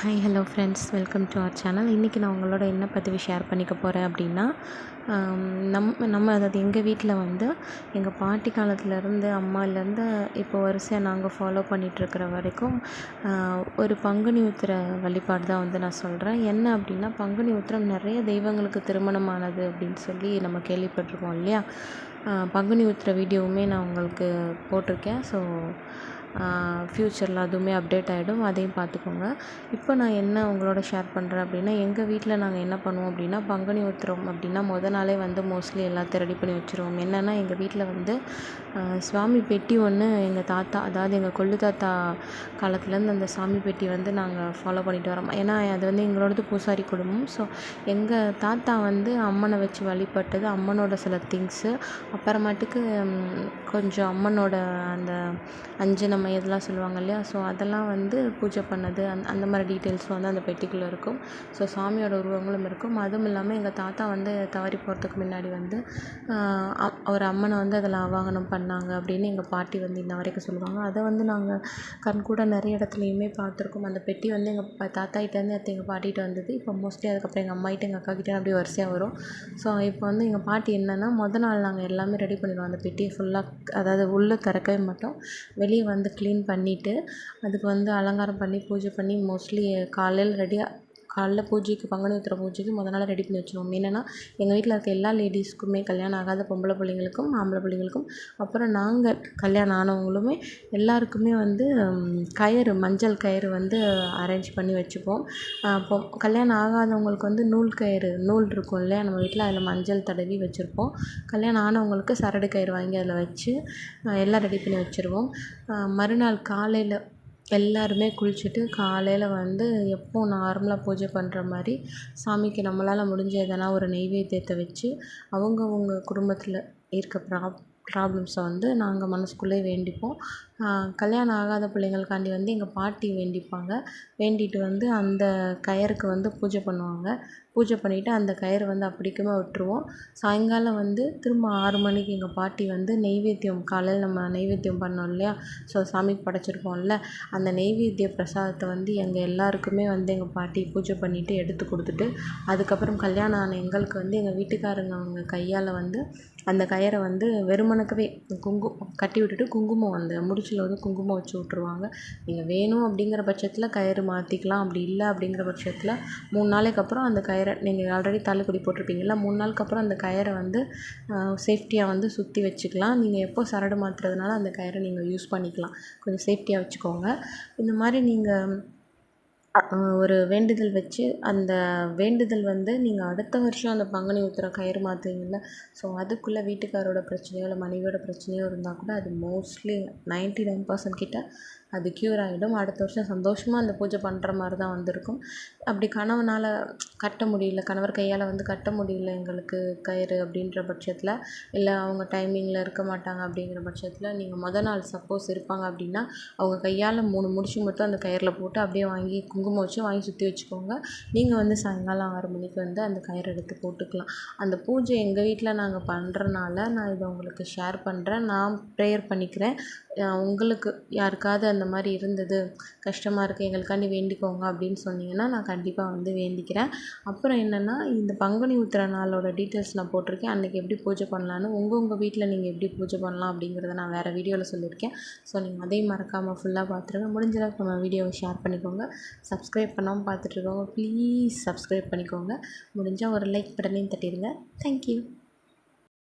Hi hello friends welcome to our channel இன்றைக்கி நான் உங்களோட என்ன பதிவு ஷேர் பண்ணிக்க போகிறேன் அப்படின்னா நம் நம்ம அதாவது எங்கள் வீட்டில் வந்து எங்கள் பாட்டி காலத்துலேருந்து அம்மாலேருந்து இப்போ வரிசையாக நாங்கள் ஃபாலோ பண்ணிகிட்ருக்கிற வரைக்கும் ஒரு பங்குனி உத்திர வழிபாடு தான் வந்து நான் சொல்கிறேன் என்ன அப்படின்னா பங்குனி உத்திரம் நிறைய தெய்வங்களுக்கு திருமணமானது அப்படின்னு சொல்லி நம்ம கேள்விப்பட்டிருக்கோம் இல்லையா? பங்குனி உத்திர வீடியோவுமே நான் உங்களுக்கு போட்டிருக்கேன். ஸோ ஃப்யூச்சரில் அதுவுமே அப்டேட் ஆகிடும் அதையும் பார்த்துக்கோங்க. இப்போ நான் என்ன உங்களோட ஷேர் பண்ணுறேன் அப்படின்னா எங்கள் வீட்டில் நாங்கள் என்ன பண்ணுவோம் அப்படின்னா பங்குனி உத்திரம் அப்படின்னா மொதல் நாளே வந்து மோஸ்ட்லி எல்லாத்தையும் ரெடி பண்ணி வச்சுருவோம். என்னென்னா எங்கள் வீட்டில் வந்து சுவாமி பெட்டி ஒன்று எங்கள் தாத்தா அதாவது எங்கள் கொள்ளு தாத்தா காலத்துலேருந்து அந்த சாமி பெட்டி வந்து நாங்கள் ஃபாலோ பண்ணிட்டு வரோம். ஏன்னா அது வந்து எங்களோடது பூசாரி குடும்பம். ஸோ எங்கள் தாத்தா வந்து அம்மனை வச்சு வழிபட்டது அம்மனோட சில திங்ஸு அப்புறமாட்டுக்கு கொஞ்சம் அம்மனோட அந்த அஞ்சனம் நம்ம இதெல்லாம் சொல்லுவாங்க இல்லையா? ஸோ அதெல்லாம் வந்து பூஜை பண்ணது அந் அந்த மாதிரி டீட்டெயில்ஸும் வந்து அந்த பெட்டிக்குள்ளே இருக்கும். ஸோ சாமியோட உருவங்களும் இருக்கும். அதுவும் இல்லாமல் எங்கள் தாத்தா வந்து தவறி போகிறதுக்கு முன்னாடி வந்து ஒரு அம்மனை வந்து அதில் ஆவாகனம் பண்ணாங்க அப்படின்னு எங்கள் பாட்டி வந்து இன்ன வரைக்கும் சொல்லுவாங்க. அதை வந்து நாங்கள் கண் கூட நிறைய இடத்துலையுமே பார்த்துருக்கோம். அந்த பெட்டி வந்து எங்கள் தாத்தாகிட்டேருந்து எடுத்து எங்கள் பாட்டிகிட்ட வந்தது. இப்போ மோஸ்ட்லி அதுக்கப்புறம் எங்கள் அம்மாகிட்ட எங்கள் அக்காக்கிட்ட அப்படியே வரிசையாக வரும். ஸோ இப்போ வந்து எங்கள் பாட்டி என்னென்னா மொதல் நாள் நாங்கள் எல்லாமே ரெடி பண்ணிடுவோம். அந்த பெட்டியை ஃபுல்லாக அதாவது உள்ளே திறக்கவே மாட்டோம். வெளியே வந்து க்ளீன் பண்ணிவிட்டு அதுக்கு வந்து அலங்காரம் பண்ணி பூஜை பண்ணி மோஸ்ட்லி காலையில் ரெடியாக காலைல பூஜைக்கு பங்குனி உத்திர பூஜைக்கு முதல் நாள் ரெடி பண்ணி வச்சுருவோம். என்னென்னா எங்கள் வீட்டில் இருக்க எல்லா லேடிஸ்க்குமே கல்யாணம் ஆகாத பொம்பளை பிள்ளைங்களுக்கும் ஆம்பளை பிள்ளைங்களுக்கும் அப்புறம் நாங்கள் கல்யாணம் ஆனவங்களுமே எல்லாருக்குமே வந்து கயிறு மஞ்சள் கயிறு வந்து அரேஞ்ச் பண்ணி வச்சுப்போம். இப்போ கல்யாணம் ஆகாதவங்களுக்கு வந்து நூல் கயிறு நூல் இருக்கும் இல்லையா? நம்ம வீட்டில் அதில் மஞ்சள் தடவி வச்சுருப்போம். கல்யாணம் ஆனவங்களுக்கு சரடு கயிறு வாங்கி அதில் வச்சு எல்லாம் ரெடி பண்ணி வச்சுருவோம். மறுநாள் காலையில் எல்லாருமே குளிச்சுட்டு காலையில் வந்து எப்போவும் நார்மலாக பூஜை பண்ணுற மாதிரி சாமிக்கு நம்மளால் முடிஞ்ச எதனா ஒரு நெய்வேத்தியத்தை வச்சு அவங்கவுங்க குடும்பத்தில் இருக்க ப்ராப் ப்ராப்ளம்ஸை வந்து நாங்கள் மனசுக்குள்ளே வேண்டிப்போம். கல்யாணம் ஆகாத பிள்ளைங்களுக்காண்டி வந்து எங்கள் பாட்டி வேண்டிப்பாங்க. வேண்டிட்டு வந்து அந்த கயிறுக்கு வந்து பூஜை பண்ணுவாங்க. பூஜை பண்ணிவிட்டு அந்த கயிறு வந்து அப்படிக்குமே விட்டுருவோம். சாயங்காலம் வந்து திரும்ப ஆறு மணிக்கு எங்கள் பாட்டி வந்து நெய்வேத்தியம் காலையில் நம்ம நெய்வேத்தியம் பண்ணோம் இல்லையா? ஸோ சாமிக்கு படைச்சிருப்போம்ல. அந்த நெய்வேத்திய பிரசாதத்தை வந்து எங்கள் எல்லாருக்குமே வந்து எங்கள் பாட்டி பூஜை பண்ணிவிட்டு எடுத்து கொடுத்துட்டு அதுக்கப்புறம் கல்யாணம் ஆன எங்களுக்கு வந்து எங்கள் வீட்டுக்காரங்க அவங்க கையால் வந்து அந்த கயிறை வந்து வெறுமனுக்கவே குங்கு கட்டி விட்டுட்டு குங்குமம் அந்த முடிச்சில் வந்து குங்குமம் வச்சு விட்ருவாங்க நீங்கள் வேணும் அப்படிங்கிற பட்சத்தில் கயிறு மாற்றிக்கலாம் அப்படி இல்லை அப்படிங்கிற பட்சத்தில் மூணு நாளைக்கு அப்புறம் அந்த கயிறை நீங்கள் ஆல்ரெடி தள்ளுக்குடி போட்டிருப்பீங்கள்ல மூணு நாளுக்கு அப்புறம் அந்த கயிறை வந்து சேஃப்டியாக வந்து சுற்றி வச்சுக்கலாம். நீங்கள் எப்போ சரடு மாற்றுறதுனால அந்த கயிறை நீங்கள் யூஸ் பண்ணிக்கலாம். கொஞ்சம் சேஃப்டியாக வச்சுக்கோங்க. இந்த மாதிரி நீங்கள் ஒரு வேண்டுதல் வச்சு அந்த வேண்டுதல் வந்து நீங்கள் அடுத்த வருஷம் அந்த பங்குனி உத்திரம் கயிறு மாற்றுவீங்கள்ல ஸோ அதுக்குள்ளே வீட்டுக்காரோட பிரச்சனையோ இல்லை மனைவியோட பிரச்சனையோ இருந்தால் கூட அது மோஸ்ட்லி நைன்ட்டி நைன் பர்சன்ட் கிட்ட அது க்யூர் ஆகிடும் அடுத்த வருஷம் சந்தோஷமாக அந்த பூஜை பண்ணுற மாதிரி தான் வந்திருக்கும். அப்படி கணவனால் கட்ட முடியல. கணவர் கையால் வந்து கட்ட முடியல எங்களுக்கு கயிறு அப்படின்ற பட்சத்தில். இல்லை அவங்க டைமிங்கில் இருக்க மாட்டாங்க அப்படிங்கிற பட்சத்தில் நீங்கள் மொதல் நாள் சப்போஸ் இருப்பாங்க அப்படின்னா அவங்க கையால் மூணு முடிச்சு மட்டும் அந்த கயிறில் போட்டு அப்படியே வாங்கி குங்குமம் வச்சு வாங்கி சுற்றி வச்சுக்கோங்க. நீங்கள் வந்து சாயங்காலம் ஆறு மணிக்கு வந்து அந்த கயிறு எடுத்து போட்டுக்கலாம். அந்த பூஜை எங்கள் வீட்டில் நாங்கள் பண்ணுறனால நான் இதை உங்களுக்கு ஷேர் பண்ணுறேன் நான் ப்ரேயர் பண்ணிக்கிறேன். உங்களுக்கு யாருக்காவது அந்த மாதிரி இருந்தது கஷ்டமாக இருக்குது எங்களுக்காண்டி வேண்டிக்கோங்க அப்படின்னு சொன்னீங்கன்னா நான் கண்டிப்பாக வந்து வேண்டிக்கிறேன். அப்புறம் என்னென்னா இந்த பங்குனி உத்திர நாளோட டீட்டெயில்ஸ் நான் போட்டிருக்கேன். அன்றைக்கி எப்படி பூஜை பண்ணலான்னு உங்கள் உங்கள் வீட்டில் நீங்கள் எப்படி பூஜை பண்ணலாம் அப்படிங்கிறத நான் வேறு வீடியோவில் சொல்லியிருக்கேன். ஸோ நீங்கள் அதையும் மறக்காமல் ஃபுல்லாக பார்த்துருங்க முடிஞ்ச அளவுக்கு நம்ம வீடியோவை ஷேர் பண்ணிக்கோங்க. சப்ஸ்கிரைப் பண்ணாமல் பார்த்துட்ருக்கோங்க ப்ளீஸ் சப்ஸ்கிரைப் பண்ணிக்கோங்க. முடிஞ்சால் ஒரு லைக் பட்டனையும் தட்டிடுங்க தேங்க்யூ